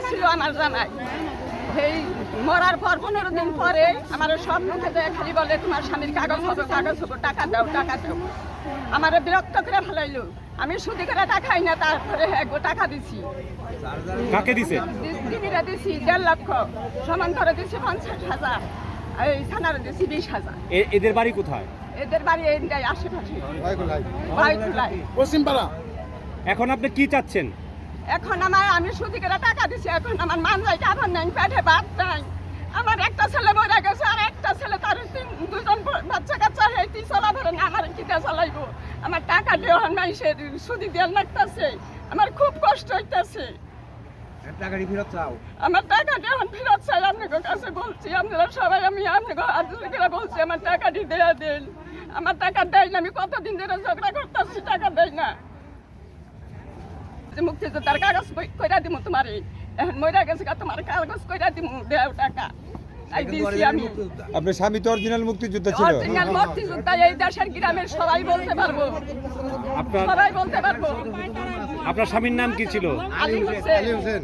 ছিল আমার জামাই এই মরার পর পনেরো দিন পরে আমার সব মুখে দেয় খালি বলে তোমার স্বামীর কাগজ হবে কাগজ হবে টাকা দাও টাকা দাও। আমার বিরক্ত করে ফেলাইলো। আমি সুদি করে টাকাই না তারপরে এক গো টাকা দিছি। কাকে দিছে? দিদিরা দিছি দেড় লক্ষ। সমান করে দিছি পঞ্চাশ হাজার। এই থানারে দিছি বিশ হাজার। এ- এদের বাড়ি কোথায়? এদের বাড়ি এই আশেপাশে। পশ্চিমপাড়া। এখন আপনি কি চাচ্ছেন? এখন আমার আমি সুদি করে টাকা দিছি এখন আমার মান যায় কাভার নাই পেটে ভাত নাই। আমার একটা ছেলে মরে গেছে আর একটা ছেলে তার দুজন বাচ্চা কাচ্চা হেঁটি চলাফেরে না আমার কিটা চালাইবো? আমার টাকা দেওয়া নাই সে সুদি দিয়ে লাগতেছে আমার খুব কষ্ট হইতেছে। টাকাটি ফেরত চাও? আমার টাকা দেওয়ান ফেরত চাই আপনাদের কাছে বলছি আপনারা সবাই আমি বলছি আমার টাকাটি দেয়া দেন। আমার টাকা দেয় না আমি কতদিন ধরে ঝগড়া করতেছি টাকা দেয় না। যে মুক্তিযোদ্ধার কাগজ কই- কইরা দিমু তোমারে? এখন মইরা গেছে গা, তোমার কাগজ কইরা দিমু দেও টাকা। তাই আমি। আপনার স্বামী তো অরিজিনাল মুক্তিযোদ্ধা ছিল। অরিজিনাল মুক্তিযোদ্ধা এই দেশের গ্রামের সবাই বলতে পারব। সবাই বলতে পারব। আপনার স্বামীর নাম কি ছিল? আলী হোসেন।